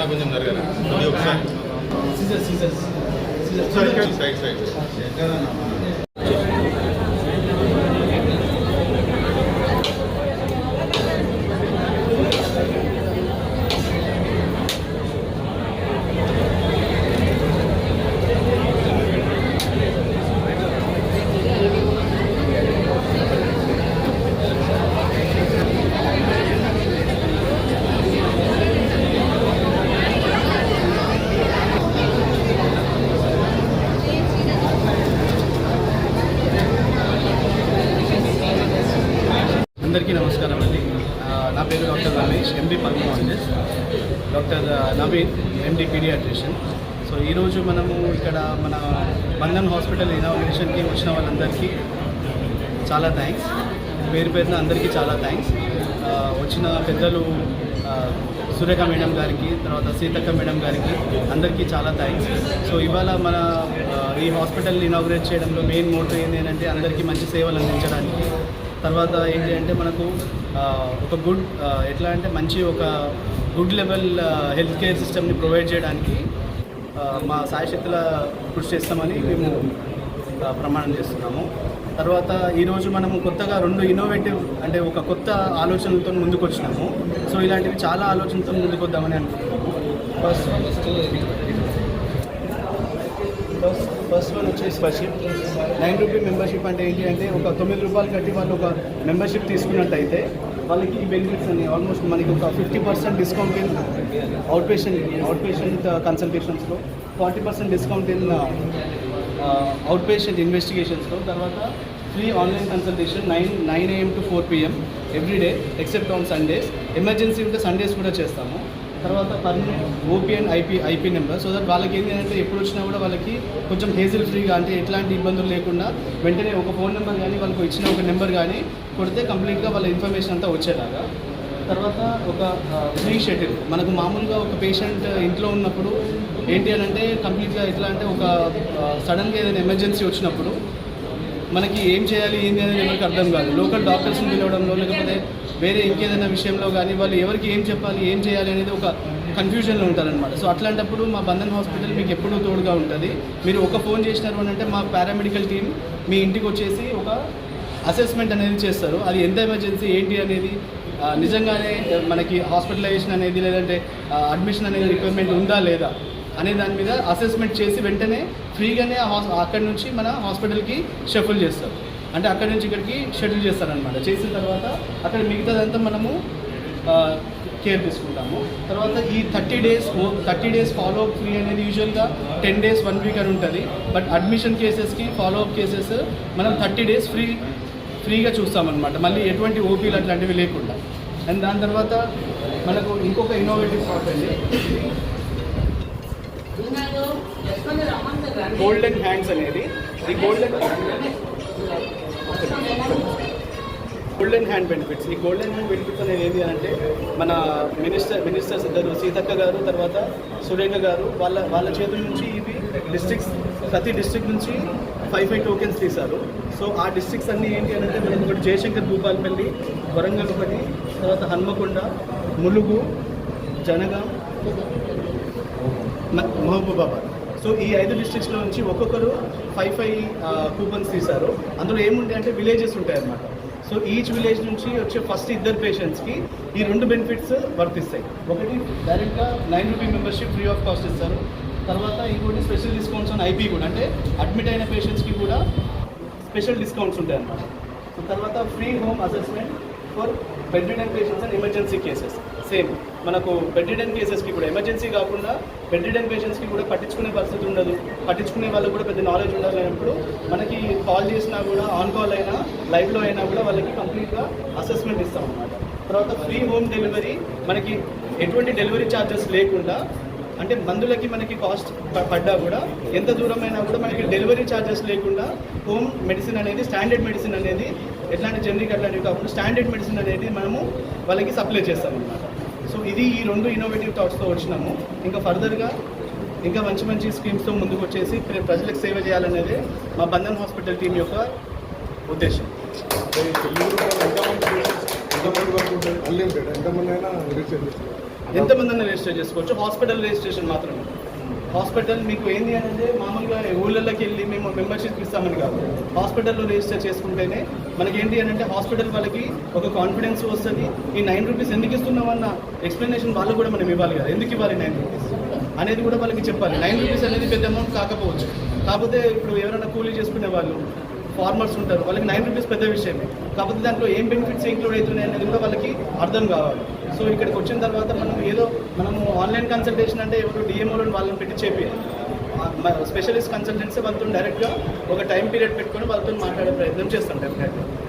నా కొంచెం జరగాలి ఇది ఒకసారి. సైడ్ సైడ్ సైడ్ అందరికీ నమస్కారం అండి ఆ, నా పేరు doctor Ramesh MD pulmonologist doctor Naveen MD paediatrician. So ఈరోజు మనము ఇక్కడ మన బంధన్ హాస్పిటల్ ఇనాగ్రేషన్కి వచ్చిన వాళ్ళందరికీ చాలా థ్యాంక్స్. పేరు పేరున అందరికీ చాలా థ్యాంక్స్. వచ్చిన పెద్దలు సురేఖ మేడం గారికి తర్వాత సీతక్క మేడం గారికి అందరికీ చాలా థ్యాంక్స్. సో ఇవాళ మన ఈ హాస్పిటల్ని ఇనాగ్రేట్ చేయడంలో మెయిన్ మోటో ఏంటి అంటే అందరికీ మంచి సేవలు అందించడానికి. తర్వాత ఏంటి అంటే మనకు ఒక గుడ్ ఎట్లా అంటే మంచి ఒక గుడ్ లెవెల్ హెల్త్ కేర్ సిస్టమ్ని ప్రొవైడ్ చేయడానికి మా సాయశక్తుల కృషి చేస్తామని మేము ప్రమాణం చేస్తున్నాము. తర్వాత ఈరోజు మనము కొత్తగా రెండు ఇన్నోవేటివ్ అంటే ఒక కొత్త ఆలోచనలతో ముందుకు వచ్చినాము సో ఇలాంటివి చాలా ఆలోచనలతో ముందుకు వద్దామని అనుకుంటున్నాము ఫస్ట్ ఫస్ట్ వన్ వచ్చేసి మెంబర్షిప్ నైన్ రూపీ మెంబర్షిప్ అంటే ఏంటి అంటే ఒక తొమ్మిది రూపాయలు కట్టి వాళ్ళు ఒక మెంబర్షిప్ తీసుకున్నట్టయితే వాళ్ళకి ఈ బెనిఫిట్స్ అన్ని ఆల్మోస్ట్ మనకి ఒక fifty percent discount in out patient out patient కన్సల్టేషన్స్లో forty percent discount in out patient ఇన్వెస్టిగేషన్స్లో తర్వాత free online consultation nine nine AM to four PM everyday except on Sundays. Emergency ఉంటే Sundays కూడా చేస్తాము. తర్వాత permanent OP IP IP number so that వాళ్ళకి ఏంటి అంటే ఎప్పుడు వచ్చినా కూడా వాళ్ళకి కొంచెం హేజిల్ ఫ్రీగా అంటే ఎట్లాంటి ఇబ్బందులు లేకుండా వెంటనే ఒక ఫోన్ నెంబర్ కానీ వాళ్ళకి ఇచ్చిన ఒక నెంబర్ కానీ కొడితే కంప్లీట్గా వాళ్ళ ఇన్ఫర్మేషన్ అంతా వచ్చేలాగా. తర్వాత ఒక ఫ్రీ షెటిల్ మనకు మామూలుగా ఒక పేషెంట్ ఇంట్లో ఉన్నప్పుడు ఏంటి అని అంటే కంప్లీట్గా ఎట్లా అంటే ఒక సడన్గా ఏదైనా ఎమర్జెన్సీ వచ్చినప్పుడు మనకి ఏం చేయాలి ఏంటి అనేది ఎవరికి అర్థం కాదు. లోకల్ డాక్టర్స్ని పిలవడంలో లేకపోతే వేరే ఇంకేదైనా విషయంలో కానీ వాళ్ళు ఎవరికి ఏం చెప్పాలి ఏం చేయాలి అనేది ఒక కన్ఫ్యూజన్లో ఉంటారనమాట సో అట్లాంటప్పుడు మా బంధన్ హాస్పిటల్ మీకు ఎప్పుడూ తోడుగా ఉంటుంది. మీరు ఒక ఫోన్ చేసినారు అని అంటే మా పారామెడికల్ టీం మీ ఇంటికి వచ్చేసి ఒక అసెస్మెంట్ అనేది చేస్తారు. అది ఎంత ఎమర్జెన్సీ ఏంటి అనేది నిజంగానే మనకి హాస్పిటలైజేషన్ అనేది లేదంటే అడ్మిషన్ అనేది రిక్వైర్మెంట్ ఉందా లేదా అనే దాని మీద అసెస్మెంట్ చేసి వెంటనే ఫ్రీగానే అక్కడి నుంచి మన హాస్పిటల్కి షఫుల్ చేస్తారు. అంటే అక్కడి నుంచి ఇక్కడికి షెడ్యూల్ చేస్తారనమాట చేసిన తర్వాత అక్కడ మిగతాదంతా మనము కేర్ తీసుకుంటాము. తర్వాత ఈ thirty days thirty days follow up free అనేది యూజువల్గా టెన్ డేస్ వన్ వీక్ అని ఉంటుంది. బట్ అడ్మిషన్ కేసెస్కి ఫాలో అప్ కేసెస్ మనం థర్టీ డేస్ ఫ్రీ ఫ్రీగా చూస్తామన్నమాట. మళ్ళీ ఎటువంటి ఓపీలు అట్లాంటివి లేకుండా. అండ్ దాని తర్వాత మనకు ఇంకొక ఇన్నోవేటివ్ థాట్ అండి. గోల్డెన్ హ్యాండ్స్ అనేది. ఈ గోల్డెన్ గోల్డెన్ హ్యాండ్ బెనిఫిట్స్ ఈ గోల్డెన్ హ్యాండ్ బెనిఫిట్స్ అనేది ఏంటి అంటే మన మినిస్టర్ మినిస్టర్స్ ఇద్దరు సీతక్క గారు తర్వాత సురేఖ గారు వాళ్ళ వాళ్ళ చేతుల నుంచి ఇవి డిస్ట్రిక్ట్స్ ప్రతి డిస్ట్రిక్ట్ నుంచి ఫైవ్ ఫైవ్ టోకెన్స్ తీశారు. సో ఆ డిస్ట్రిక్ట్స్ అన్నీ ఏంటి అంటే మనకి ఒకటి జయశంకర్ భూపాలపల్లి వరంగల్ ఒకటి తర్వాత హన్మకొండ ములుగు జనగాం మహబూబాబాద్. సో ఈ ఐదు డిస్ట్రిక్ట్స్లో నుంచి ఒక్కొక్కరు ఫైవ్ ఫైవ్ కూపన్స్ తీశారు. అందులో ఏముంటాయి అంటే విలేజెస్ ఉంటాయి అన్నమాట. సో ఈచ్ విలేజ్ నుంచి వచ్చే ఫస్ట్ ఇద్దరు పేషెంట్స్కి ఈ రెండు బెనిఫిట్స్ వర్తిస్తాయి ఒకటి డైరెక్ట్గా nine rupee membership free of cost ఇస్తారు. తర్వాత ఇంకోటి స్పెషల్ డిస్కౌంట్స్ ఆన్ ఐపీ కూడా. అంటే అడ్మిట్ అయిన పేషెంట్స్కి కూడా స్పెషల్ డిస్కౌంట్స్ ఉంటాయి అన్నమాట. సో తర్వాత free home assessment for bedridden patients and emergency cases same. మనకు బెడ్ రిడన్ కేసెస్కి కూడా ఎమర్జెన్సీ కాకుండా బెడ్ రిడన్ పేషెంట్స్కి కూడా పట్టించుకునే పరిస్థితి ఉండదు. పట్టించుకునే వాళ్ళకి కూడా పెద్ద నాలెడ్జ్ ఉండాలన్నప్పుడు మనకి కాల్ చేసినా కూడా ఆన్ కాల్ అయినా లైవ్లో అయినా కూడా వాళ్ళకి కంప్లీట్గా అసెస్మెంట్ ఇస్తాం అన్నమాట తర్వాత ఫ్రీ హోమ్ డెలివరీ మనకి ఎటువంటి డెలివరీ ఛార్జెస్ లేకుండా అంటే మందులకి మనకి కాస్ట్ పడ్డా కూడా ఎంత దూరమైనా కూడా మనకి డెలివరీ ఛార్జెస్ లేకుండా హోమ్ మెడిసిన్ అనేది స్టాండర్డ్ మెడిసిన్ అనేది ఎట్లాంటి జనరిక్ అట్లాంటివి కాకుండా స్టాండర్డ్ మెడిసిన్ అనేది మనము వాళ్ళకి సప్లై చేస్తాం అనమాట ఇది ఈ రెండు ఇన్నోవేటివ్ థాట్స్తో వచ్చినాము. ఇంకా ఫర్దర్గా ఇంకా మంచి మంచి స్కీమ్స్తో ముందుకు వచ్చేసి ప్ర- ప్రజలకు సేవ చేయాలనేదే మా బంధన్ హాస్పిటల్ టీం యొక్క ఉద్దేశం. ఎంతమంది అయినా రిజిస్టర్ చేసుకోవచ్చు? హాస్పిటల్ రిజిస్ట్రేషన్ మాత్రమే. హాస్పిటల్ మీకు ఏంది అని అంటే మామూలుగా ఊళ్ళలోకి వెళ్ళి మేము మెంబర్షిప్ ఇస్తామని కాదు. హాస్పిటల్లో రిజిస్టర్ చేసుకుంటేనే మనకి ఏంటి అని అంటే హాస్పిటల్ వాళ్ళకి ఒక కాన్ఫిడెన్స్ వస్తుంది. ఈ నైన్ రూపీస్ ఎందుకు ఇస్తున్నామన్న ఎక్స్ప్లెనేషన్ వాళ్ళు కూడా మనం ఇవ్వాలి కదా. ఎందుకు ఇవ్వాలి నైన్ రూపీస్? అనేది కూడా వాళ్ళకి చెప్పాలి. నైన్ రూపీస్ అనేది పెద్ద అమౌంట్ కాకపోవచ్చు. కాకపోతే ఇప్పుడు ఎవరైనా కూలీ చేసుకునే వాళ్ళు ఫార్మర్స్ ఉంటారు. వాళ్ళకి నైన్ రూపీస్ పెద్ద విషయమే. కాకపోతే దాంట్లో ఏం బెనిఫిట్స్ ఇంక్లూడ్ అవుతున్నాయి అనేది కూడా వాళ్ళకి అర్థం కావాలి. సో ఇక్కడికి వచ్చిన తర్వాత మనం ఏదో మనము ఆన్లైన్ కన్సల్టేషన్ అంటే ఎవరు డిఎంఓలను వాళ్ళని పెట్టి చెప్పి స్పెషలిస్ట్ కన్సల్టెన్సీ వాళ్ళతో డైరెక్ట్గా ఒక టైం పీరియడ్ పెట్టుకొని వాళ్ళతో మాట్లాడే ప్రయత్నం చేస్తాం డెఫినెట్గా